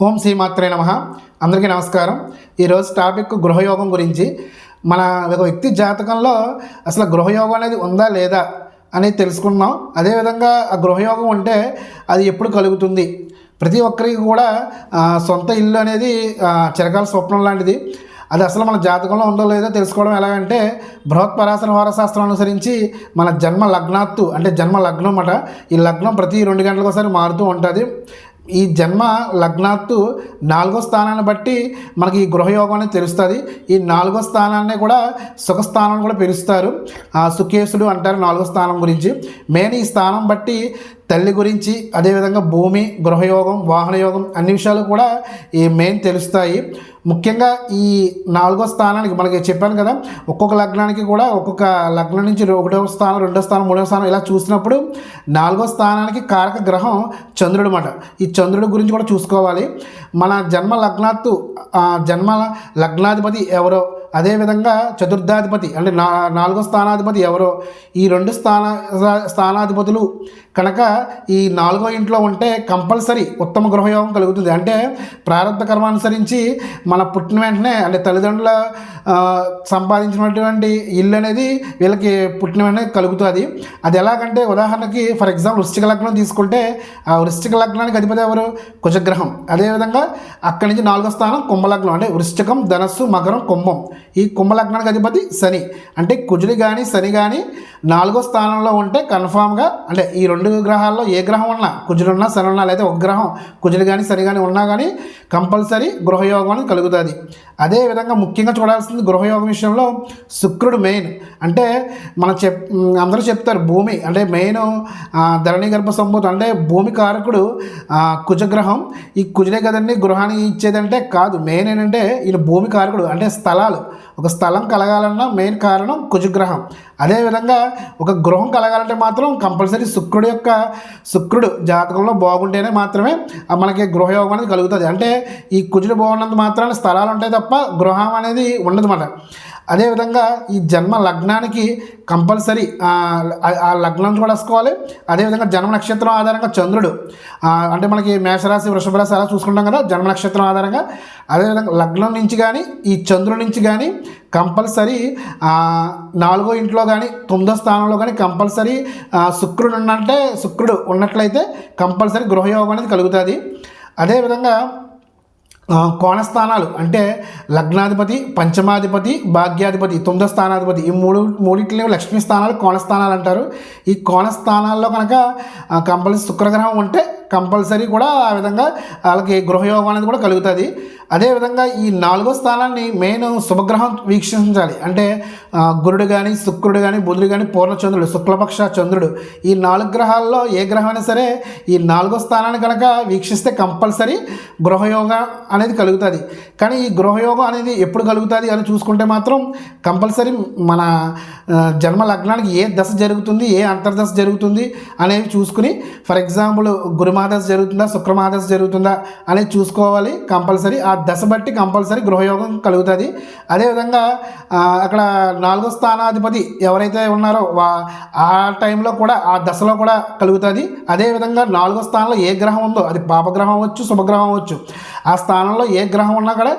ఓం శ్రీమాత్రే నమ. అందరికీ నమస్కారం. ఈరోజు టాపిక్ గృహయోగం గురించి. మన ఒక వ్యక్తి జాతకంలో అసలు గృహయోగం అనేది ఉందా లేదా అనేది తెలుసుకున్నాం. అదేవిధంగా ఆ గృహయోగం ఉంటే అది ఎప్పుడు కలుగుతుంది? ప్రతి ఒక్కరికి కూడా సొంత ఇల్లు అనేది చిరకాల స్వప్నం లాంటిది. అది అసలు మన జాతకంలో ఉందో లేదో తెలుసుకోవడం ఎలాగంటే బృహత్ పరాశర వారశాస్త్రం అనుసరించి మన జన్మ లగ్నాత్తు అంటే జన్మ లగ్నం అన్నమాట ఈ లగ్నం ప్రతి రెండు గంటలకు ఒకసారి మారుతూ ఉంటుంది. ఈ జన్మ లగ్నాత్తు నాలుగో స్థానాన్ని బట్టి మనకి ఈ గృహయోగం అనేది తెలుస్తుంది. ఈ నాలుగో స్థానాన్ని కూడా సుఖస్థానం కూడా పిలుస్తారు. ఆ సుఖేశుడు అంటారు నాలుగో స్థానం గురించి. మెయిన్ ఈ స్థానం బట్టి తల్లి గురించి అదేవిధంగా భూమి గృహయోగం వాహనయోగం అన్ని విషయాలు కూడా ఈ మెయిన్ తెలుస్తాయి. ముఖ్యంగా ఈ నాలుగో స్థానానికి మనకి చెప్పాను కదా ఒక్కొక్క లగ్నానికి కూడా ఒక్కొక్క లగ్నం నుంచి ఒకటో స్థానం రెండో స్థానం మూడో స్థానం ఇలా చూసినప్పుడు నాలుగో స్థానానికి కారక గ్రహం చంద్రుడు అన్నమాట. ఈ చంద్రుడి గురించి కూడా చూసుకోవాలి. మన జన్మ లగ్నాత్తు జన్మ లగ్నాధిపతి ఎవరో అదేవిధంగా చతుర్థాధిపతి అంటే నా నాలుగో స్థానాధిపతి ఎవరో ఈ రెండు స్థాన స్థానాధిపతులు కనుక ఈ నాలుగో ఇంట్లో ఉంటే కంపల్సరీ ఉత్తమ గృహయోగం కలుగుతుంది. అంటే ప్రారంభ కర్మ అనుసరించి మన పుట్టిన వెంటనే అంటే తల్లిదండ్రుల సంపాదించినటువంటి ఇల్లు అనేది వీళ్ళకి పుట్టిన వెంటనే కలుగుతుంది. అది ఎలాగంటే ఉదాహరణకి ఫర్ ఎగ్జాంపుల్ వృశ్చిక లగ్నం తీసుకుంటే ఆ వృశ్చిక లగ్నానికి అధిపతి ఎవరు? కుజగ్రహం. అదేవిధంగా అక్కడి నుంచి నాలుగో స్థానం కుంభలగ్నం. అంటే వృశ్చికం ధనస్సు మకరం కుంభం. ఈ కుంభలగ్నానికి అధిపతి శని. అంటే కుజుడి కానీ శని కానీ నాలుగో స్థానంలో ఉంటే కన్ఫామ్గా అంటే ఈ రెండు గ్రహాల్లో ఏ గ్రహం ఉన్నా కుజుడు ఉన్నా శని ఉన్నా లేదా ఒక గ్రహం కుజుడు కానీ శని కానీ ఉన్నా కానీ కంపల్సరీ గృహయోగం అనేది కలుగుతుంది. అదేవిధంగా ముఖ్యంగా చూడాల్సింది గృహయోగం విషయంలో శుక్రుడు మెయిన్ అంటే మనం చెప్ అందరూ చెప్తారు భూమి. అంటే మెయిన్ ధరణి గర్భ సంభూతం అంటే భూమి కారకుడు కుజగ్రహం. ఈ కుజుడే కదండి గృహాన్ని ఇచ్చేదంటే కాదు. మెయిన్ ఏంటంటే ఈయన భూమి కారకుడు. అంటే స్థలాలు. ఒక స్థలం కలగాలన్నా మెయిన్ కారణం కుజగ్రహం. అదేవిధంగా ఒక గృహం కలగాలంటే మాత్రం కంపల్సరీ శుక్రుడు యొక్క శుక్రుడు జాతకంలో బాగుంటేనే మాత్రమే మనకి గృహయోగం అనేది కలుగుతుంది. అంటే ఈ కుజుడు బాగున్నంత మాత్రాన స్థలాలు ఉంటాయి తప్ప గృహం అనేది ఉండదు ఉండదన్నమాట అదేవిధంగా ఈ జన్మ లగ్నానికి కంపల్సరీ ఆ లగ్నం కూడా వేసుకోవాలి అదేవిధంగా జన్మ నక్షత్రం ఆధారంగా చంద్రుడు అంటే మనకి మేషరాశి వృషభ రాశి అలా చూసుకుంటాం కదా జన్మ నక్షత్రం ఆధారంగా. అదేవిధంగా లగ్నం నుంచి కానీ ఈ చంద్రుడి నుంచి కానీ కంపల్సరీ నాలుగో ఇంట్లో కానీ తొమ్మిదో స్థానంలో కానీ కంపల్సరీ శుక్రుడు ఉన్నట్టే శుక్రుడు ఉన్నట్లయితే కంపల్సరీ గృహయోగం అనేది కలుగుతుంది. అదేవిధంగా కోణస్థానాలు. అంటే లగ్నాధిపతి పంచమాధిపతి భాగ్యాధిపతి తొమ్మిదో స్థానాధిపతి ఈ మూడు మూడింటిలో లక్ష్మీ స్థానాలు కోణస్థానాలు అంటారు. ఈ కోణస్థానాల్లో కనుక కంపల్సరీ శుక్రగ్రహం ఉంటే కంపల్సరీ కూడా ఆ విధంగా వాళ్ళకి గృహయోగం అనేది కూడా కలుగుతుంది. అదేవిధంగా ఈ నాలుగో స్థానాన్ని మెయిన్ శుభగ్రహం వీక్షించాలి. అంటే గురుడు కానీ శుక్రుడు కానీ బుధుడు కానీ పూర్ణచంద్రుడు శుక్లపక్ష చంద్రుడు ఈ నాలుగు గ్రహాల్లో ఏ గ్రహం అయినా సరే ఈ నాలుగో స్థానాన్ని కనుక వీక్షిస్తే కంపల్సరీ గృహయోగం అనేది కలుగుతుంది. కానీ ఈ గృహయోగం అనేది ఎప్పుడు కలుగుతుంది అని చూసుకుంటే మాత్రం కంపల్సరీ మన జన్మ లగ్నానికి ఏ దశ జరుగుతుంది ఏ అంతర్దశ జరుగుతుంది అనేవి చూసుకుని ఫర్ ఎగ్జాంపుల్ గురు గురుమాదశ జరుగుతుందా శుక్రమాదశ జరుగుతుందా అనేది చూసుకోవాలి కంపల్సరీ. ఆ దశ బట్టి కంపల్సరీ గృహయోగం కలుగుతుంది. అదేవిధంగా అక్కడ నాలుగో స్థానాధిపతి ఎవరైతే ఉన్నారో వా ఆ టైంలో కూడా ఆ దశలో కూడా కలుగుతుంది. అదేవిధంగా నాలుగో స్థానంలో ఏ గ్రహం ఉందో అది పాపగ్రహం అవ్వచ్చు శుభగ్రహం అవ్వచ్చు. ఆ స్థానంలో ఏ గ్రహం ఉన్నా కూడా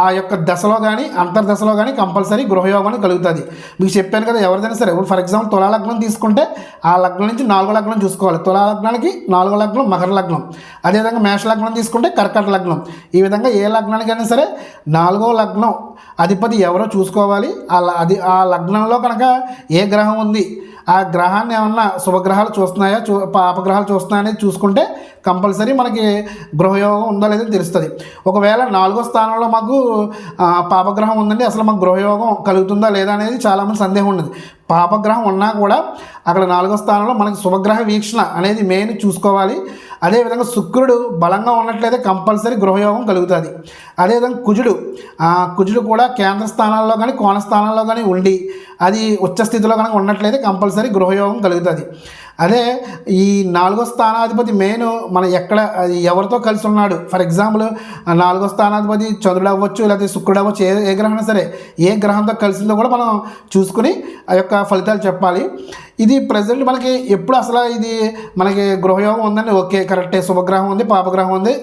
ఆ యొక్క దశలో కానీ అంతర్దశలో కానీ కంపల్సరీ గృహయోగం అనేది కలుగుతుంది. మీకు చెప్పాను కదా ఎవరిదైనా సరే ఇప్పుడు ఫర్ ఎగ్జాంపుల్ తులా లగ్నం తీసుకుంటే ఆ లగ్నం నుంచి నాలుగో లగ్నం చూసుకోవాలి. తులా లగ్నానికి నాలుగో లగ్నం మకర లగ్నం. అదేవిధంగా మేష లగ్నం తీసుకుంటే కర్కట లగ్నం. ఈ విధంగా ఏ లగ్నానికైనా సరే నాలుగో లగ్నం అధిపతి ఎవరో చూసుకోవాలి. ఆ అది ఆ లగ్నంలో కనుక ఏ గ్రహం ఉంది ఆ గ్రహాన్ని ఏమన్నా శుభగ్రహాలు చూస్తున్నాయా? చూ పాపగ్రహాలు చూస్తున్నాయా అనేది చూసుకుంటే కంపల్సరీ మనకి గృహయోగం ఉందో లేదో తెలుస్తుంది. ఒకవేళ నాలుగో స్థానంలో మాకు పాపగ్రహం ఉందండి అసలు మాకు గృహయోగం కలుగుతుందా లేదా అనేది చాలామంది సందేహం ఉన్నది. పాపగ్రహం ఉన్నా కూడా అక్కడ నాలుగో స్థానంలో మనకి శుభగ్రహ వీక్షణ అనేది మెయిన్ చూసుకోవాలి. అదేవిధంగా శుక్రుడు బలంగా ఉన్నట్లయితే కంపల్సరీ గృహయోగం కలుగుతుంది. అదేవిధంగా కుజుడు ఆ, కుజుడు కూడా కేంద్ర స్థానాల్లో కానీ కోణ స్థానాల్లో కానీ ఉండి అది ఉచ్చ స్థితిలో కనుక ఉన్నట్లయితే కంపల్సరీ గృహయోగం కలుగుతుంది. అదే ఈ నాలుగో స్థానాధిపతి మెయిన్ మన ఎక్కడ అది ఎవరితో కలిసి ఉన్నాడు? ఫర్ ఎగ్జాంపుల్ నాలుగో స్థానాధిపతి చంద్రుడు అవ్వచ్చు లేకపోతే శుక్రుడు అవ్వచ్చు ఏ ఏ గ్రహం సరే ఏ గ్రహంతో కలిసిందో కూడా మనం చూసుకుని ఆ యొక్క ఫలితాలు చెప్పాలి. ఇది ప్రజెంట్ మనకి ఎప్పుడు అసలు ఇది మనకి గృహయోగం ఉందండి. ఓకే కరెక్టే శుభగ్రహం ఉంది పాపగ్రహం ఉంది.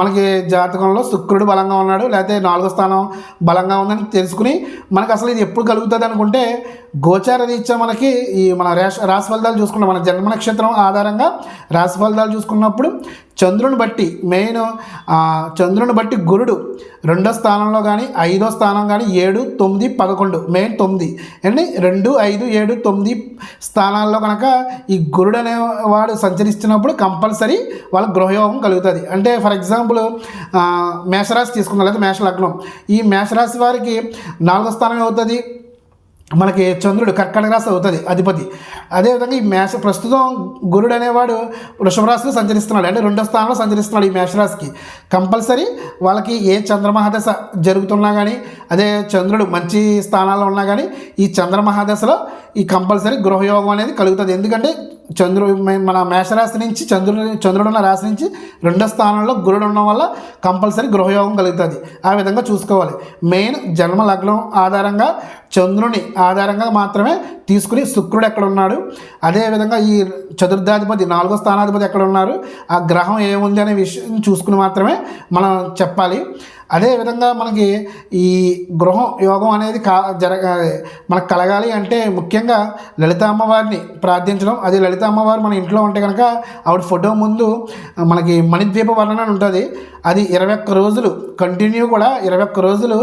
మనకి జాతకంలో శుక్రుడు బలంగా ఉన్నాడు లేకపోతే నాలుగో స్థానం బలంగా ఉందని తెలుసుకుని మనకు అసలు ఇది ఎప్పుడు కలుగుతుంది అనుకుంటే గోచార రీత్యా మనకి ఈ మన రాశి రాశి ఫలితాలు చూసుకున్న మన జన్మ నక్షత్రం ఆధారంగా రాశి ఫలితాలు చూసుకున్నప్పుడు చంద్రుని బట్టి మెయిన్ చంద్రుని బట్టి గురుడు రెండో స్థానంలో కానీ ఐదో స్థానం కానీ ఏడు తొమ్మిది పదకొండు మెయిన్ తొమ్మిది. అండి రెండు ఐదు ఏడు తొమ్మిది స్థానాల్లో కనుక ఈ గురుడు అనేవాడు సంచరిస్తున్నప్పుడు కంపల్సరీ వాళ్ళ గృహయోగం కలుగుతుంది. అంటే ఫర్ ఎగ్జాంపుల్ మేషరాశి తీసుకుందాం లేదా మేషలగ్నం. ఈ మేషరాశి వారికి నాలుగో స్థానం అవుతుంది. మనకి చంద్రుడు కర్కటక రాశి అవుతుంది అధిపతి. అదేవిధంగా ఈ మేష ప్రస్తుతం గురుడు అనేవాడు వృషభ రాశిలో సంచరిస్తున్నాడు. అంటే రెండో స్థానంలో సంచరిస్తున్నాడు ఈ మేషరాశికి. కంపల్సరీ వాళ్ళకి ఏ చంద్రమహాదశ జరుగుతున్నా కానీ అదే చంద్రుడు మంచి స్థానాల్లో ఉన్నా కానీ ఈ చంద్రమహాదశలో ఈ కంపల్సరీ గృహయోగం అనేది కలుగుతుంది. ఎందుకంటే చంద్రుడు మన మేషరాశి నుంచి చంద్రుడు చంద్రుడు ఉన్న రాశి నుంచి రెండో స్థానంలో గురుడు ఉండడం వల్ల కంపల్సరీ గృహయోగం కలుగుతుంది. ఆ విధంగా చూసుకోవాలి. మెయిన్ జన్మ లగ్నం ఆధారంగా చంద్రుని ఆధారంగా మాత్రమే తీసుకుని శుక్రుడు ఎక్కడ ఉన్నాడు? అదేవిధంగా ఈ చతుర్థాధిపతి నాలుగో స్థానాధిపతి ఎక్కడ ఉన్నారు? ఆ గ్రహం ఏముంది అనే విషయం చూసుకుని మాత్రమే మనం చెప్పాలి. అదేవిధంగా మనకి ఈ గృహం యోగం అనేది కా జరగ మనకు కలగాలి అంటే ముఖ్యంగా లలిత అమ్మవారిని ప్రార్థించడం. అది లలిత అమ్మవారు మన ఇంట్లో ఉంటే కనుక ఆవిడ ఫోటో ముందు మనకి మణిద్వీప వర్ణన అని ఉంటుంది. అది ఇరవై ఒక్క రోజులు కంటిన్యూ కూడా ఇరవై ఒక్క రోజులు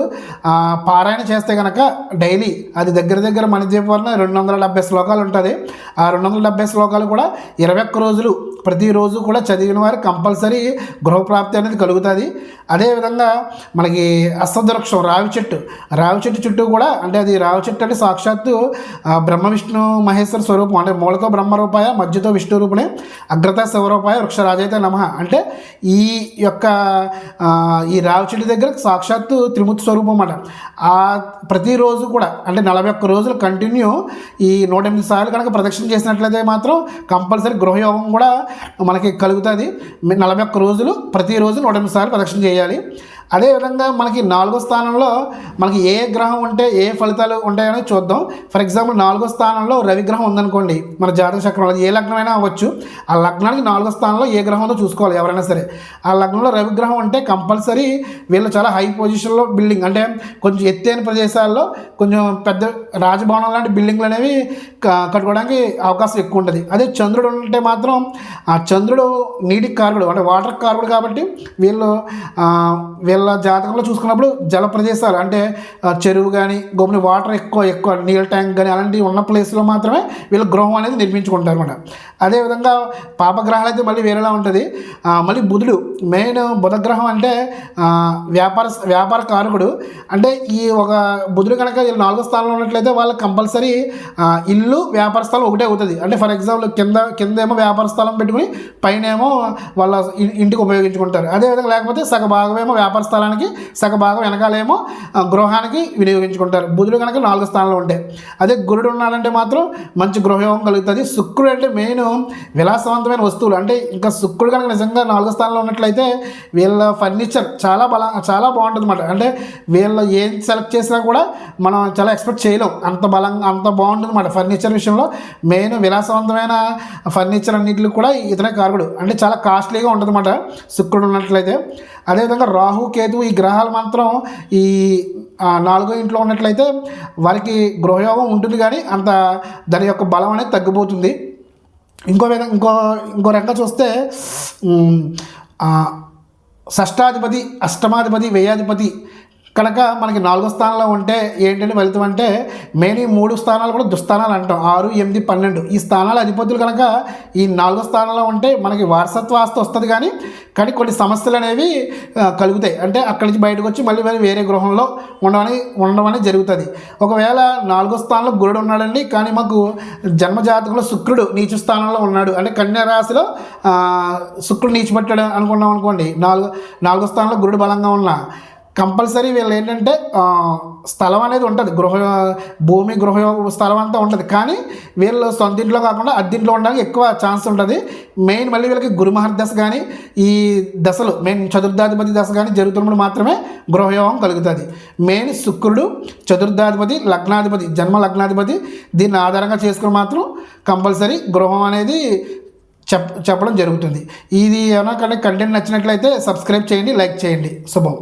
పారాయణ చేస్తే కనుక డైలీ అది దగ్గర దగ్గర మన వర్ణన రెండు వందల డెబ్బై శ్లోకాలు ఉంటుంది. ఆ రెండు వందల డెబ్బై శ్లోకాలు కూడా ఇరవై ఒక్క రోజులు ప్రతిరోజు కూడా చదివిన వారు కంపల్సరీ గృహప్రాప్తి అనేది కలుగుతుంది. అదేవిధంగా మనకి అశ్వదృక్షం రావి చెట్టు. రావి చెట్టు చుట్టూ కూడా అంటే అది రావి చెట్టు అంటే సాక్షాత్తు బ్రహ్మ విష్ణు మహేశ్వర స్వరూపం అంటే మూలతో బ్రహ్మరూపాయ మధ్యతో విష్ణు రూపమే అగ్రత శివరూపాయ వృక్షరాజైతే నమ. అంటే ఈ యొక్క ఈ రావి చెట్టు దగ్గర సాక్షాత్తు త్రిమూర్తి స్వరూపం అన్నమాట ఆ ప్రతిరోజు కూడా అంటే నలభై ఒక్క రోజులు కంటిన్యూ ఈ నూట ఎనిమిది సార్లు కనుక ప్రదక్షిణ చేసినట్లయితే మాత్రం కంపల్సరీ గృహయోగం కూడా మనకి కలుగుతుంది. నలభై ఒక్క రోజులు ప్రతిరోజు నూట ఎనిమిది సార్లు ప్రదక్షిణ చేయాలి. అదేవిధంగా మనకి నాలుగో స్థానంలో మనకి ఏ గ్రహం ఉంటే ఏ ఫలితాలు ఉంటాయని చూద్దాం. ఫర్ ఎగ్జాంపుల్ నాలుగో స్థానంలో రవి గ్రహం ఉందనుకోండి. మన జాతక చక్రంలో ఏ లగ్నమైనా అవ్వచ్చు. ఆ లగ్నానికి నాలుగో స్థానంలో ఏ గ్రహం ఉందో చూసుకోవాలి ఎవరైనా సరే. ఆ లగ్నంలో రవి గ్రహం ఉంటే కంపల్సరీ వీళ్ళు చాలా హై పొజిషన్లో బిల్డింగ్ అంటే కొంచెం ఎత్తైన ప్రదేశాల్లో కొంచెం పెద్ద రాజభవనం లాంటి బిల్డింగ్లు అనేవి కట్టుకోవడానికి అవకాశం ఎక్కువ ఉంటుంది. అదే చంద్రుడు ఉంటే మాత్రం ఆ చంద్రుడు నీటి కారకుడు అంటే వాటర్ కారకుడు కాబట్టి వీళ్ళు వీళ్ళ జాతకంలో చూసుకున్నప్పుడు జల ప్రదేశాలు అంటే చెరువు కానీ గొప్పని వాటర్ ఎక్కువ ఎక్కువ నీళ్ళ ట్యాంక్ కానీ అలాంటివి ఉన్న ప్లేస్లో మాత్రమే వీళ్ళు గృహం అనేది నిర్మించుకుంటారు అనమాట అదేవిధంగా పాపగ్రహాలు అయితే మళ్ళీ వేరేలా ఉంటుంది. మళ్ళీ బుధుడు మెయిన్ బుధగ్రహం అంటే వ్యాపార వ్యాపార కారకుడు. అంటే ఈ ఒక బుధుడు కనుక వీళ్ళు నాలుగో స్థానంలో ఉన్నట్లయితే వాళ్ళకి కంపల్సరీ ఇల్లు వ్యాపార స్థలం ఒకటే అవుతుంది. అంటే ఫర్ ఎగ్జాంపుల్ కింద కింద ఏమో వ్యాపార స్థలం పెట్టుకుని పైన ఏమో వాళ్ళ ఇంటికి ఉపయోగించుకుంటారు. అదేవిధంగా లేకపోతే సగ భాగమేమో వ్యాపార స్థలానికి సగ భాగం వెనకాలేమో గృహానికి వినియోగించుకుంటారు. బుధుడు కనుక నాలుగు స్థానంలో ఉంటాయి అదే గురుడు ఉన్నాడంటే మాత్రం మంచి గృహయోగం కలుగుతుంది. శుక్రుడు అంటే మెయిన్ విలాసవంతమైన వస్తువులు. అంటే ఇంకా శుక్రుడు కనుక నిజంగా నాలుగో స్థానంలో ఉన్నట్లయితే వీళ్ళ ఫర్నిచర్ చాలా బల చాలా బాగుంటుంది అనమాట అంటే వీళ్ళు ఏం సెలెక్ట్ చేసినా కూడా మనం చాలా ఎక్స్పెక్ట్ చేయలేం. అంత బలంగా అంత బాగుంటుంది అనమాట ఫర్నిచర్ విషయంలో. మెయిన్ విలాసవంతమైన ఫర్నిచర్ అన్నింటికి కూడా ఇతనే కారకుడు. అంటే చాలా కాస్ట్లీగా ఉంటుంది అనమాట శుక్రుడు ఉన్నట్లయితే. అదేవిధంగా రాహు కేతు ఈ గ్రహాలు మాత్రం ఈ నాలుగో ఇంట్లో ఉన్నట్లయితే వారికి గృహయోగం ఉంటుంది కానీ అంత దాని యొక్క బలం అనేది తగ్గిపోతుంది. ఇంకో విధంగా ఇంకో ఇంకో రకంగా చూస్తే షష్టాధిపతి అష్టమాధిపతి వ్యయాధిపతి కనుక మనకి నాలుగో స్థానంలో ఉంటే ఏంటంటే ఫలితం అంటే మెయిన్ ఈ మూడు స్థానాలు కూడా దుస్థానాలు అంటాం. ఆరు ఎనిమిది పన్నెండు. ఈ స్థానాల అధిపతులు కనుక ఈ నాలుగో స్థానంలో ఉంటే మనకి వారసత్వ ఆస్తి వస్తుంది కానీ కానీ కొన్ని సమస్యలు అనేవి కలుగుతాయి. అంటే అక్కడి నుంచి బయటకు వచ్చి మళ్ళీ మళ్ళీ వేరే గృహంలో ఉండమని ఉండడం అనేది జరుగుతుంది. ఒకవేళ నాలుగో స్థానంలో గురుడు ఉన్నాడండి కానీ మాకు జన్మజాతకంలో శుక్రుడు నీచు స్థానంలో ఉన్నాడు. అంటే కన్యా రాశిలో శుక్రుడు నీచిపట్టాడు అనుకున్నాం అనుకోండి నాలుగు నాలుగో స్థానంలో గురుడు బలంగా ఉన్నా కంపల్సరీ వీళ్ళు ఏంటంటే స్థలం అనేది ఉంటుంది. గృహ భూమి గృహ స్థలం అంతా ఉంటుంది. కానీ వీళ్ళు సొంత ఇంట్లో కాకుండా అద్దెంట్లో ఉండడానికి ఎక్కువ ఛాన్స్ ఉంటుంది. మెయిన్ మళ్ళీ వీళ్ళకి గురుమహర్ దశ కానీ ఈ దశలు మెయిన్ చతుర్థాధిపతి దశ కానీ జరుగుతున్నప్పుడు మాత్రమే గృహయోగం కలుగుతుంది. మెయిన్ శుక్రుడు చతుర్థాధిపతి లగ్నాధిపతి జన్మ లగ్నాధిపతి దీన్ని ఆధారంగా చేసుకుని మాత్రం కంపల్సరీ గృహం అనేది చెప్ చెప్పడం జరుగుతుంది. ఇది ఏమైనా కంటెంట్ నచ్చినట్లయితే సబ్స్క్రైబ్ చేయండి లైక్ చేయండి. శుభం.